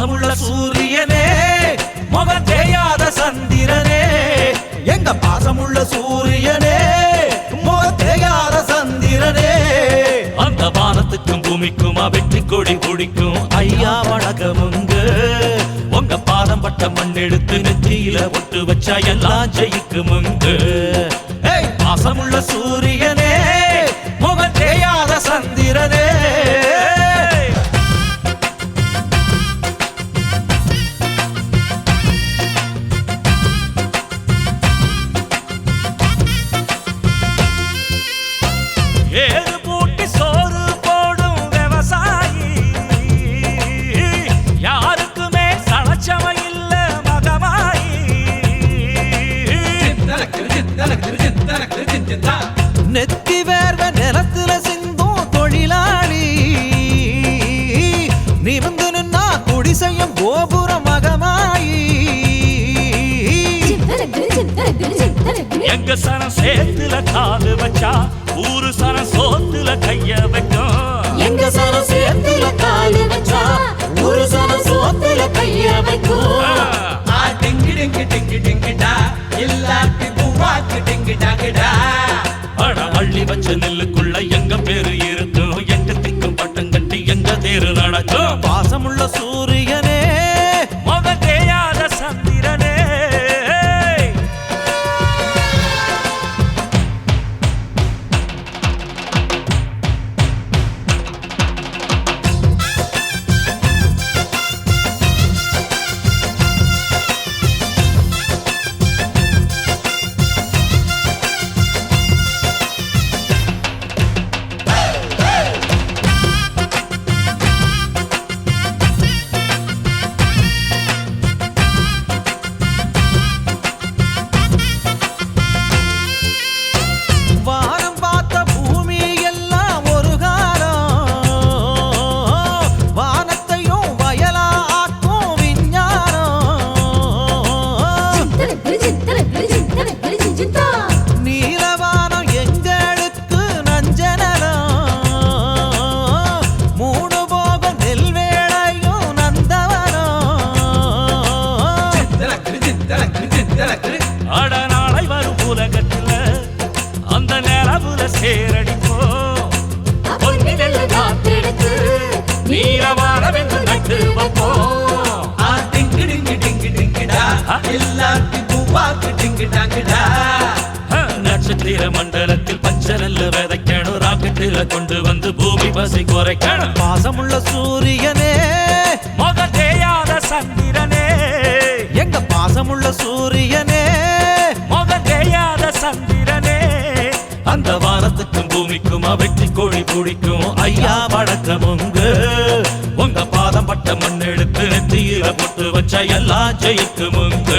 பாசமுள்ள சூரியனே முகம் தெரியாத சந்திரனே. எங்க பாசமுள்ள சூரியனே முகம் தெரியாத சந்திரனே. அந்த வானத்துக்கும் பூமிக்கும் வெற்றி கொடி பிடிக்கும் ஐயா வணக்கமுங்க. உங்க பாதம் பட்ட மண் எடுத்து நெத்தியில ஒட்டு வச்சா எல்லாம் ஜெயிக்குமுங்க. பாசமுள்ள சூரியனே ஏறு பூட்டி சோறு போடும் விவசாயி. யாருக்குமே சளச்சம இல்ல மகமாயி. நெத்தி வேர்வ நிலத்துல சிந்தும் தொழிலாளி. நிமிந்து நின்னா குடிசையும் கோபுர மகமாயி. எங்க சனம் சேத்துல காலு வச்சா ஊரு சனம் கைய வைக்கும். எங்க சனம் சேத்துல காலு வச்சா, ஒரு சனம் சோத்துல கைய வைக்கும். ஆ. அட அள்ளி வச்ச நெல்லுக்குள்ள எங்க பேரு இருக்கும் எங்க திக்கும் பட்டம் கட்டி எங்க தேரு நடக்கும்? பாசமுள்ள சூரியனே நிலவுல சேரடிப்போம் பொன்னிழல காத்தெடுத்து, நீலவானமென்று நட்டு வைப்போம் நட்சத்திர மண்டலத்தில் பச்சை நெல்லு விதைக்கணும். ராக்கெட்டில கொண்டு வந்து பூமி பசி குறைக்கணும். பாசமுள்ள சூரியனே. முக தேயாத சந்திரனே. எங்க பாசமுள்ள சூரியனே வானத்துக்கும் பூமிக்கும் வெற்றி கோழி பிடிக்கும். ஐயா வணக்கமுங்க உங்க பாதம் பட்ட மண் எடுத்து நெத்தியில போட்டு வச்ச எல்லாம் ஜெயிக்குமுங்க